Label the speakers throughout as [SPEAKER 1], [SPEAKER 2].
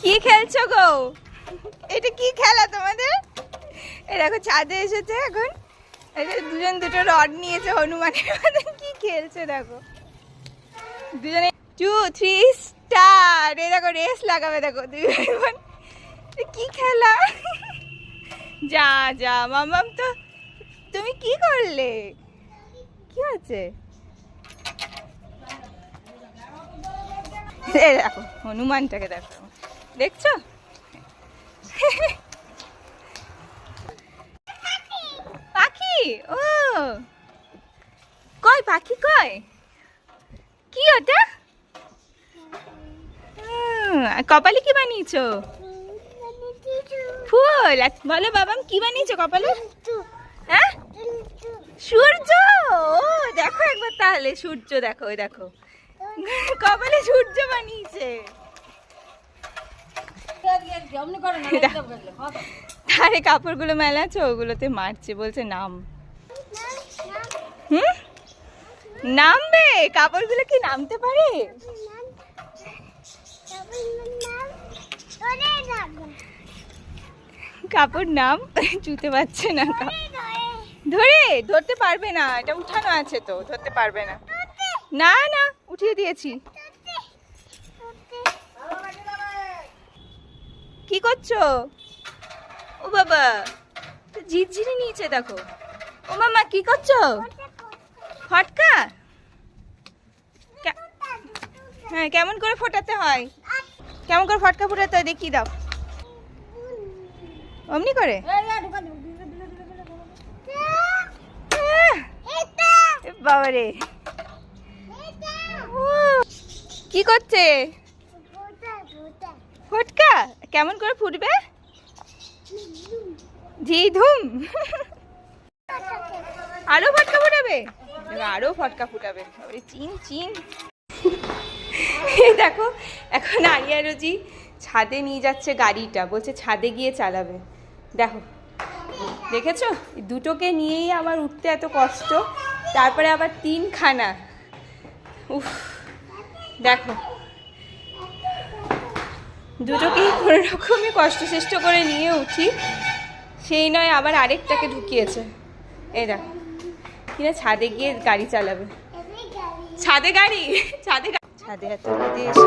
[SPEAKER 1] কি খেলছো গো? এটা কি খেলা তোমাদের? দেখো, ছাদে এসেছে এখন। দুজন দুটো রড নিয়েছে হনুমানের মতন কি খেলছে দেখো। দুজনে টু থ্রি স্টার এই দেখো রেস লাগাবে দেখো। বোন কি খেলা? যা যা মামাম তো তুমি কি করলে? কি দেখো, হনুমানটাকে দেখো। দেখছ? পাখি, ও। কয় পাখি কয় কি ওটা? কপালে কি বানিয়েছো? ফুল। বলো বাবাম কি বানিয়েছো কপালে? হ্যাঁ? সূর্য! ও, দেখো একবার তাহলে সূর্য, দেখো দেখো। কপালে সূর্য বানিয়েছে। আরে কাপড়গুলো মেলা আছে ওগুলোতে মারছে বলছে নাম। হুম? নামবে? কাপড়গুলো কি নামতে পারে? কাপড় নাম? চুতে পারছে না ধরে ধরতে পারবে না এটা উঠানো আছে তো ধরতে পারবে না। না না উঠিয়ে দিয়েছি। কি করছ? ও বাবা ঝিরঝিরি নিয়েছে দেখো। ও মামা, কি করছ? ফটকা? হ্যাঁ কেমন করে ফোটাতে হয়? কেমন করে ফটকা ফোটাতে হয় দেখিয়ে দাও। অমনি করে? বাবারে। কি করছে? ফটকা? কেমন করে ফুটবে? ঝি ধুম আরও ফটকা ফুটাবে? আরও ফটকা ফুটাবে। চিন চিন। দেখো, এখন আরিয়া রোজি ছাদে নিয়ে যাচ্ছে গাড়িটা। বলছে ছাদে গিয়ে চালাবে। দেখো, দেখেছ? দুটোকে নিয়েই আমার উঠতে এত কষ্ট। তারপরে আবার তিনখানা। উফ, দেখো। দুটোকেই কোনো রকমই শেষ্ট করে নিয়ে উঠি। সেই নয় আবার আরেকটাকে ঢুকিয়েছে। এরা কিনা ছাদে গিয়ে গাড়ি চালাবে। ছাদে গাড়ি? ছাদে ছাদে এত এসে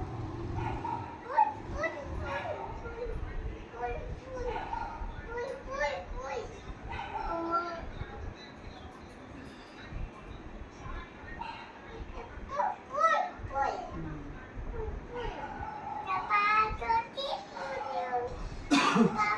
[SPEAKER 1] Obrigado.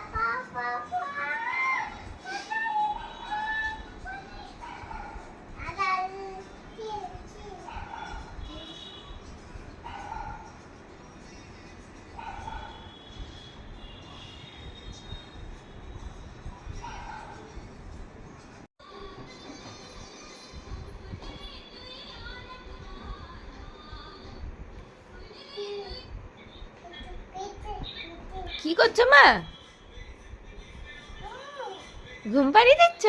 [SPEAKER 1] কি করছ মা? ঘুম পাড়িয়ে দিচ্ছ?